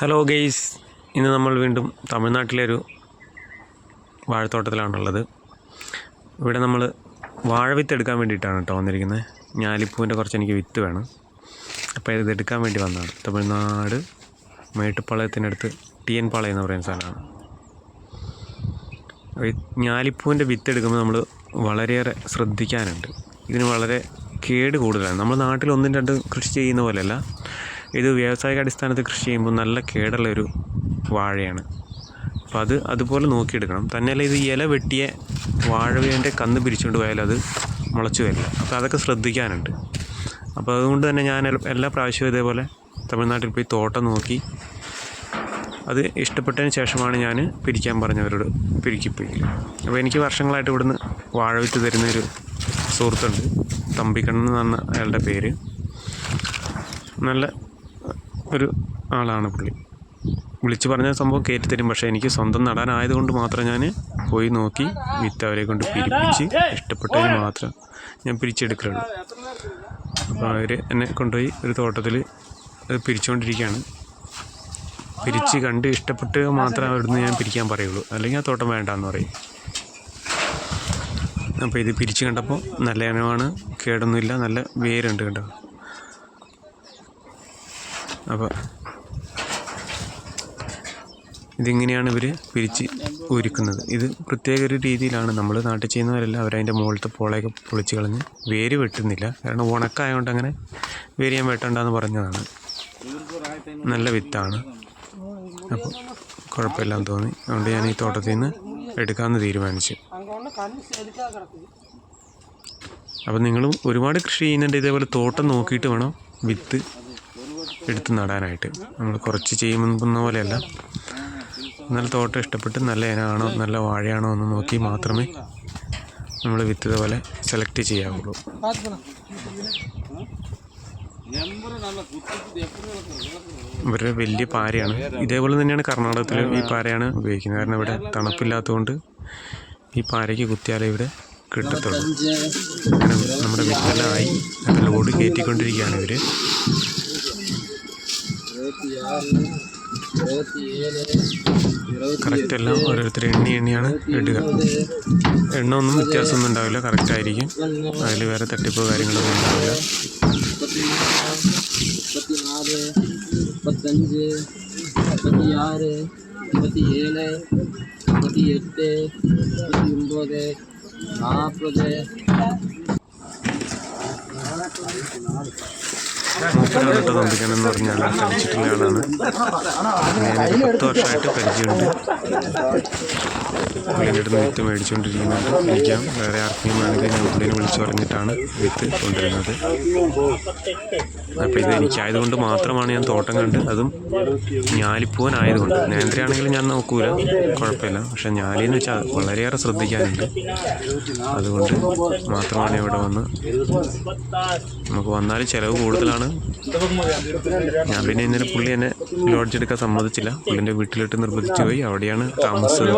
Hello guys ഇന്ന് നമ്മൾ വീണ്ടും തമിഴ്നാട്ടിലെ ഒരു വാഴത്തോട്ടത്തിലാണുള്ളത്. ഇവിടെ നമ്മൾ വാഴ വിത്ത് എടുക്കാൻ വേണ്ടിയിട്ടാണ് കേട്ടോ വന്നിരിക്കുന്നത്. ഞാലിപ്പൂവിന്റെ കുറച്ച് എനിക്ക് വിത്ത് വേണം. അപ്പോൾ ഇത് എടുക്കാൻ വേണ്ടി വന്നതാണ്. തമിഴ്നാട് മേട്ടുപ്പാളയത്തിനടുത്ത് ടി എൻ പാളയം എന്ന് പറയുന്ന സ്ഥലമാണ്. ഞാലിപ്പൂവിന്റെ വിത്ത് എടുക്കുമ്പോൾ നമ്മൾ വളരെയേറെ ശ്രദ്ധിക്കാനുണ്ട്. ഇതിന് വളരെ കേട് കൂടുതലാണ്. നമ്മൾ നാട്ടിൽ ഒന്നും രണ്ടും കൃഷി ചെയ്യുന്ന പോലെയല്ല. ഇത് വ്യാവസായിക അടിസ്ഥാനത്തിൽ കൃഷി ചെയ്യുമ്പോൾ നല്ല കേടുള്ള ഒരു വാഴയാണ്. അപ്പോൾ അത് അതുപോലെ നോക്കിയെടുക്കണം. തന്നെയല്ല ഇത് ഇല വെട്ടിയ വാഴവേന്റെ കന്ന് പിരിച്ചുകൊണ്ട് പോയാൽ അത് മുളച്ചു വരില്ല. അപ്പോൾ അതൊക്കെ ശ്രദ്ധിക്കാനുണ്ട്. അപ്പോൾ അതുകൊണ്ട് തന്നെ ഞാൻ എല്ലാ പ്രാവശ്യവും ഇതേപോലെ തമിഴ്നാട്ടിൽ പോയി തോട്ടം നോക്കി. അത് ഇഷ്ടപ്പെട്ടതിന് ശേഷമാണ് ഞാൻ പിരിക്കാൻ പറഞ്ഞവരോട് പിരിക്കിപ്പോയി അപ്പോൾ എനിക്ക് വർഷങ്ങളായിട്ട് ഇവിടുന്ന് വാഴവിത്ത് തരുന്നൊരു സുഹൃത്തുണ്ട്. തമ്പിക്കണ്ണൻ എന്നാണ് അയാളുടെ പേര്. നല്ല ഒരു ആളാണ് പുള്ളി. വിളിച്ച് പറഞ്ഞ സംഭവം കയറ്റി തരും. പക്ഷേ എനിക്ക് സ്വന്തം നടാനായതുകൊണ്ട് മാത്രം ഞാൻ പോയി നോക്കി വിത്ത് അവരെ കൊണ്ട് പിരിപ്പിച്ച് ഇഷ്ടപ്പെട്ടതിന് മാത്രം ഞാൻ പിരിച്ചെടുക്കലുള്ളൂ. അപ്പോൾ അവർ എന്നെ കൊണ്ടുപോയി ഒരു തോട്ടത്തിൽ അത് പിരിച്ചുകൊണ്ടിരിക്കുകയാണ്. പിരിച്ച് കണ്ട് ഇഷ്ടപ്പെട്ട് മാത്രമേ അവിടുന്ന് ഞാൻ പിരിക്കാൻ പറയുള്ളൂ. അല്ലെങ്കിൽ ആ തോട്ടം വേണ്ടെന്ന് പറയും. അപ്പോൾ ഇത് പിരിച്ച് കണ്ടപ്പോൾ നല്ല ഇനമാണ് കേടൊന്നുമില്ല. നല്ല വേരുണ്ട് കേട്ടോ. അപ്പോൾ ഇതിങ്ങനെയാണ് ഇവർ പിരിച്ച് ഒരുക്കുന്നത് ഇത് പ്രത്യേക ഒരു രീതിയിലാണ്. നമ്മൾ നാട്ടിൽ ചെയ്യുന്നവരല്ല അവരതിന്റെ മുകളിലത്തെ പോളയൊക്കെ പൊളിച്ച് കളഞ്ഞ് വേര് വെട്ടുന്നില്ല. കാരണം ഉണക്കായതുകൊണ്ട് അങ്ങനെ വേര് ഞാൻ വെട്ടണ്ടെന്ന് പറഞ്ഞതാണ്. നല്ല വിത്താണ്. അപ്പോൾ കുഴപ്പമില്ലാന്ന് തോന്നി. അതുകൊണ്ട് ഞാൻ ഈ തോട്ടത്തിൽ നിന്ന് എടുക്കാമെന്ന് തീരുമാനിച്ചു. അപ്പോൾ നിങ്ങളും ഒരുപാട് കൃഷി ചെയ്യുന്നുണ്ട്. ഇതേപോലെ തോട്ടം നോക്കിയിട്ട് വേണം വിത്ത് എടുത്ത് നടാനായിട്ട്. നമ്മൾ കുറച്ച് ചെയ്യുന്ന പോലെയല്ല. നല്ല തോട്ടം ഇഷ്ടപ്പെട്ട് നല്ല ഇനമാണോ നല്ല വാഴയാണോ എന്ന് നോക്കി മാത്രമേ നമ്മൾ വിത്ത് പോലെ സെലക്ട് ചെയ്യാവുള്ളൂ. ഇവരുടെ വലിയ പാരയാണ്. ഇതേപോലെ തന്നെയാണ് കർണാടകത്തിൽ ഈ പാരയാണ് ഉപയോഗിക്കുന്നത്. കാരണം ഇവിടെ തണുപ്പില്ലാത്തതുകൊണ്ട് ഈ പാരയ്ക്ക് കുത്തിയാലേ ഇവിടെ കിട്ടത്തുള്ളൂ. നമ്മുടെ വിത്തെല്ലാം ആയി. ലോഡ് കയറ്റിക്കൊണ്ടിരിക്കുകയാണ് ഇവർ കറക്റ്റ് എല്ലാം ഓരോരുത്തർ എണ്ണി എണ്ണിയാണ് ഇടുക. എണ്ണ ഒന്നും വ്യത്യാസമൊന്നും ഉണ്ടാവില്ല. കറക്റ്റ് ആയിരിക്കും. അതിൽ വേറെ തട്ടിപ്പോ കാര്യങ്ങളൊന്നും ഉണ്ടാവില്ല. മുപ്പത്തഞ്ച് മൂപ്പരാണ് തമ്പിക്കാൻ എന്ന് പറഞ്ഞാൽ കഴിച്ചിട്ടുള്ള ആളാണ്. ഞാനൊരു പത്ത് വർഷമായിട്ട് പരിചയമുണ്ട്. അടുത്ത് വിത്ത് മേടിച്ചുകൊണ്ടിരിക്കുന്നുണ്ട് എനിക്കാം. വേറെ ആർക്കെങ്കിലും വേണമെങ്കിൽ ഞാൻ പുള്ളിനെ വിളിച്ചു പറഞ്ഞിട്ടാണ് വിത്ത് കൊണ്ടുവരുന്നത്. അപ്പോൾ ഇത് എനിക്കായതുകൊണ്ട് മാത്രമാണ് ഞാൻ തോട്ടം കണ്ട് അതും ഞാലിപ്പൂവനായതുകൊണ്ട്. നേന്ത്രയാണെങ്കിലും ഞാൻ നോക്കൂല. കുഴപ്പമില്ല. പക്ഷേ ഞാലിയെന്ന് വെച്ചാൽ വളരെയേറെ ശ്രദ്ധിക്കാനുണ്ട്. അതുകൊണ്ട് മാത്രമാണ് ഇവിടെ വന്ന് നമുക്ക് വന്നാൽ ചിലവ് കൂടുതലാണ്. ഞാൻ പിന്നെ ഇന്നലെ പുള്ളി എന്നെ ലോഡ്ജ് എടുക്കാൻ സമ്മതിച്ചില്ല. പുള്ളിന്റെ വീട്ടിലിട്ട് നിർബന്ധിച്ചു പോയി. അവിടെയാണ് താമസിച്ചത്.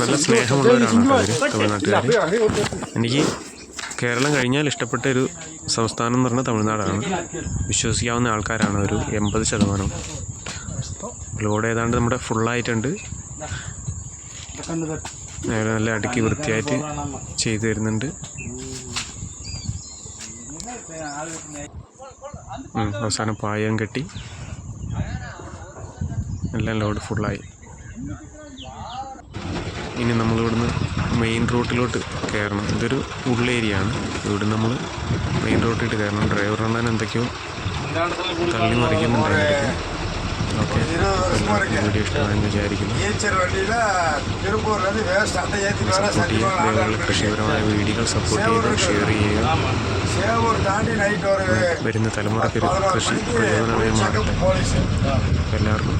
നല്ല സ്നേഹമുള്ളവരാണ് അവർ തമിഴ്നാട്ടുകാർ എനിക്ക് കേരളം കഴിഞ്ഞാൽ ഇഷ്ടപ്പെട്ട ഒരു സംസ്ഥാനം എന്ന് പറഞ്ഞാൽ തമിഴ്നാടാണ്. വിശ്വസിക്കാവുന്ന ആൾക്കാരാണ് ഒരു എൺപത് ശതമാനം. ലോഡ് ഏതാണ്ട് നമ്മുടെ ഫുള്ളായിട്ടുണ്ട് നല്ല അടുക്കി വൃത്തിയായിട്ട് ചെയ്തു തരുന്നുണ്ട്. അവസാനം പായം കെട്ടി. എല്ലാം ലോഡ് ഫുള്ളായി ഇനി നമ്മളിവിടുന്ന് മെയിൻ റോട്ടിലോട്ട് കയറണം. ഇതൊരു ഉള്ളേരിയയാണ് ഇവിടെ നമ്മൾ മെയിൻ റോട്ടിലോട്ട് കയറണം. ഡ്രൈവർ അണ്ണൻ എന്തൊക്കെയോ തള്ളി മറിക്കുന്നുണ്ടായിരിക്കും ഓക്കെ. വീഡിയോ സപ്പോർട്ട് ചെയ്യുക കൃഷിപരമായ വീഡിയോകൾ സപ്പോർട്ട് ചെയ്യുക ഷെയർ ചെയ്യുക. വരുന്ന തലമുറയ്ക്ക് കൃഷി പ്രയോജനമായി മാറട്ടെ. എല്ലാവർക്കും.